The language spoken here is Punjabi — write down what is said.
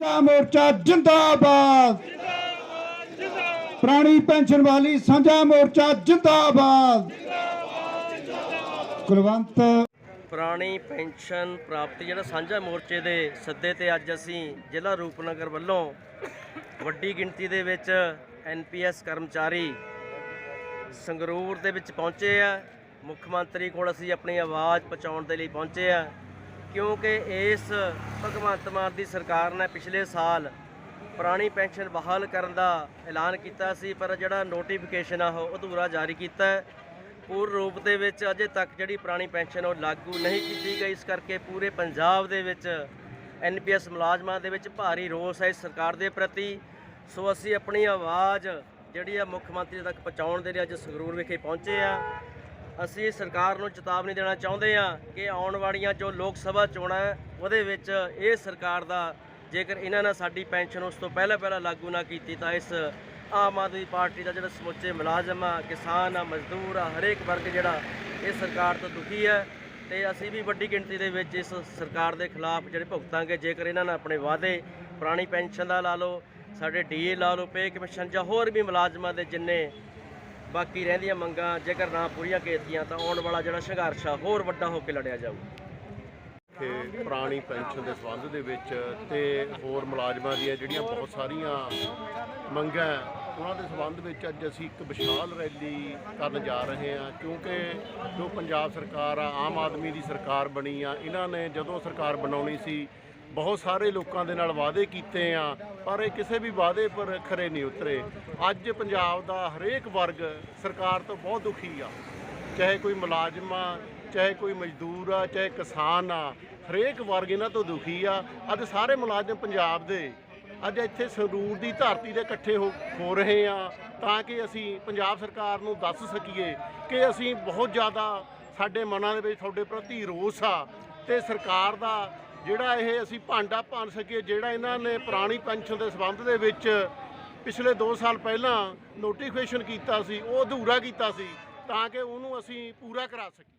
ਸਾਂਝਾ ਮੋਰਚਾ ਜਿੰਦਾਬਾਦ। ਪੁਰਾਣੀ ਪੈਨਸ਼ਨ ਵਾਲੀ ਸਾਂਝਾ ਮੋਰਚਾ ਜਿੰਦਾਬਾਦ। ਕੁਲਵੰਤ। ਪੁਰਾਣੀ ਪੈਨਸ਼ਨ ਪ੍ਰਾਪਤੀ ਜਿਹੜਾ ਸਾਂਝਾ ਮੋਰਚੇ ਦੇ ਸੱਦੇ ਤੇ ਅੱਜ ਅਸੀਂ ਜ਼ਿਲ੍ਹਾ ਰੂਪਨਗਰ ਵੱਲੋਂ ਵੱਡੀ ਗਿਣਤੀ ਦੇ ਵਿੱਚ ਐਨਪੀਐਸ ਕਰਮਚਾਰੀ ਸੰਗਰੂਰ ਦੇ ਵਿੱਚ ਪਹੁੰਚੇ ਆ। ਮੁੱਖ ਮੰਤਰੀ ਕੋਲ ਅਸੀਂ ਆਪਣੀ ਆਵਾਜ਼ ਪਹੁੰਚਾਉਣ ਦੇ ਲਈ ਪਹੁੰਚੇ ਆ। ਕਿਉਂਕਿ ਇਸ ਭਗਵੰਤ ਮਾਨ ਦੀ ਸਰਕਾਰ ਨੇ ਪਿਛਲੇ ਸਾਲ ਪੁਰਾਣੀ ਪੈਨਸ਼ਨ ਬਹਾਲ ਕਰਨ ਦਾ ਐਲਾਨ ਕੀਤਾ ਸੀ, ਪਰ ਜਿਹੜਾ ਨੋਟੀਫਿਕੇਸ਼ਨ ਆ ਉਹ ਅਧੂਰਾ ਜਾਰੀ ਕੀਤਾ ਹੈ। ਪੂਰਨ ਰੂਪ ਦੇ ਵਿੱਚ ਅਜੇ ਤੱਕ ਜਿਹੜੀ ਪੁਰਾਣੀ ਪੈਨਸ਼ਨ ਉਹ ਲਾਗੂ ਨਹੀਂ ਕੀਤੀ ਗਈ। ਇਸ ਕਰਕੇ ਪੂਰੇ ਪੰਜਾਬ ਦੇ ਵਿੱਚ ਐਨਪੀਐਸ ਮੁਲਾਜ਼ਮਾਂ ਦੇ ਵਿੱਚ ਭਾਰੀ ਰੋਸ ਹੈ ਇਸ ਸਰਕਾਰ ਦੇ ਪ੍ਰਤੀ। ਸੋ ਅਸੀਂ ਆਪਣੀ ਆਵਾਜ਼ ਜਿਹੜੀ ਆ ਮੁੱਖ ਮੰਤਰੀ ਤੱਕ ਪਹੁੰਚਾਉਣ ਦੇ ਲਈ ਅੱਜ ਸੰਗਰੂਰ ਵਿਖੇ ਪਹੁੰਚੇ ਆ ਅਸੀਂ ਸਰਕਾਰ ਨੂੰ ਚੇਤਾਵਨੀ ਦੇਣਾ ਚਾਹੁੰਦੇ ਹਾਂ ਕਿ ਆਉਣ ਵਾਲੀਆਂ ਜੋ ਲੋਕ ਸਭਾ ਚੋਣਾਂ ਹੈ, ਉਹਦੇ ਵਿੱਚ ਇਹ ਸਰਕਾਰ ਦਾ ਜੇਕਰ ਇਹਨਾਂ ਨੇ ਸਾਡੀ ਪੈਨਸ਼ਨ ਉਸ ਤੋਂ ਪਹਿਲਾਂ ਪਹਿਲਾਂ ਲਾਗੂ ਨਾ ਕੀਤੀ ਤਾਂ ਇਸ ਆਮ ਆਦਮੀ ਪਾਰਟੀ ਦਾ ਜਿਹੜਾ ਸਮੁੱਚੇ ਮੁਲਾਜ਼ਮ ਆ ਕਿਸਾਨ ਆ ਮਜ਼ਦੂਰ ਆ ਹਰੇਕ ਵਰਗ ਜਿਹੜਾ ਇਹ ਸਰਕਾਰ ਤੋਂ ਦੁਖੀ ਹੈ ਤੇ ਅਸੀਂ ਵੀ ਵੱਡੀ ਗਿਣਤੀ ਦੇ ਵਿੱਚ ਇਸ ਸਰਕਾਰ ਦੇ ਖਿਲਾਫ ਜਿਹੜੇ ਭੁਗਤਾਂਗੇ ਜੇਕਰ ਇਹਨਾਂ ਨੇ ਆਪਣੇ ਵਾਅਦੇ ਪੁਰਾਣੀ ਪੈਨਸ਼ਨ ਦਾ ਲਾ ਲਓ ਸਾਡੇ ਡੀਏ ਲਾ ਲਓ ਪੇ ਕਮਿਸ਼ਨ ਜਾਂ ਹੋਰ ਵੀ ਮੁਲਾਜ਼ਮਾਂ ਦੇ ਜਿੰਨੇ ਬਾਕੀ ਰਹਿੰਦੀਆਂ ਮੰਗਾਂ, ਜੇਕਰ ਨਾ ਪੂਰੀਆਂ ਕੀਤੀਆਂ ਤਾਂ ਆਉਣ ਵਾਲਾ ਜਿਹੜਾ ਸੰਘਰਸ਼ ਆ, ਹੋਰ ਵੱਡਾ ਹੋ ਕੇ ਲੜਿਆ ਜਾਊ। ਕਿ ਪੁਰਾਣੀ ਪੈਨਸ਼ਨ ਦੇ ਸੰਬੰਧ ਦੇ ਵਿੱਚ ਤੇ ਹੋਰ ਮੁਲਾਜ਼ਮਾਂ ਦੀਆਂ ਜਿਹੜੀਆਂ ਬਹੁਤ ਸਾਰੀਆਂ ਮੰਗਾਂ ਉਹਨਾਂ ਦੇ ਸੰਬੰਧ ਵਿੱਚ ਅੱਜ ਅਸੀਂ ਇੱਕ ਵਿਸ਼ਾਲ ਰੈਲੀ ਕਰਨ ਜਾ ਰਹੇ ਹਾਂ, ਕਿਉਂਕਿ ਜੋ ਪੰਜਾਬ ਸਰਕਾਰ ਆ, ਆਮ ਆਦਮੀ ਦੀ ਸਰਕਾਰ ਬਣੀ ਆ, ਇਹਨਾਂ ਨੇ ਜਦੋਂ ਸਰਕਾਰ ਬਣਾਉਣੀ ਸੀ ਬਹੁਤ ਸਾਰੇ ਲੋਕਾਂ ਦੇ ਨਾਲ ਵਾਅਦੇ ਕੀਤੇ ਆ, ਪਰ ਇਹ ਕਿਸੇ ਵੀ ਵਾਅਦੇ ਪਰ ਖਰੇ ਨਹੀਂ ਉਤਰੇ। ਅੱਜ ਪੰਜਾਬ ਦਾ ਹਰੇਕ ਵਰਗ ਸਰਕਾਰ ਤੋਂ ਬਹੁਤ ਦੁਖੀ ਆ। ਚਾਹੇ ਕੋਈ ਮੁਲਾਜ਼ਮ ਆ, ਚਾਹੇ ਕੋਈ ਮਜ਼ਦੂਰ ਆ, ਚਾਹੇ ਕਿਸਾਨ ਆ, ਹਰੇਕ ਵਰਗ ਇਹਨਾਂ ਤੋਂ ਦੁਖੀ ਆ। ਅੱਜ ਸਾਰੇ ਮੁਲਾਜ਼ਮ ਪੰਜਾਬ ਦੇ, ਅੱਜ ਇੱਥੇ ਸੰਗਰੂਰ ਦੀ ਧਰਤੀ ਦੇ ਇਕੱਠੇ ਹੋ ਹੋ ਰਹੇ ਆ। ਤਾਂ ਕਿ ਅਸੀਂ ਪੰਜਾਬ ਸਰਕਾਰ ਨੂੰ ਦੱਸ ਸਕੀਏ ਕਿ ਅਸੀਂ ਬਹੁਤ ਜ਼ਿਆਦਾ ਸਾਡੇ ਮਨਾਂ ਦੇ ਵਿੱਚ ਤੁਹਾਡੇ ਪ੍ਰਤੀ ਰੋਸ ਆ ਤੇ ਸਰਕਾਰ ਦਾ ਜਿਹੜਾ ਇਹ ਅਸੀਂ ਭਾਂਡਾ ਭੰਨ ਸਕੀਏ ਜਿਹੜਾ ਇਹਨਾਂ ਨੇ ਪੁਰਾਣੀ ਪੈਨਸ਼ਨ ਦੇ ਸੰਬੰਧ ਦੇ ਵਿੱਚ ਪਿਛਲੇ 2 ਸਾਲ ਪਹਿਲਾਂ ਨੋਟੀਫਿਕੇਸ਼ਨ ਕੀਤਾ ਸੀ, ਉਹ ਅਧੂਰਾ ਕੀਤਾ ਸੀ, ਤਾਂ ਕਿ ਉਹਨੂੰ ਅਸੀਂ ਪੂਰਾ ਕਰਾ ਸਕੀਏ।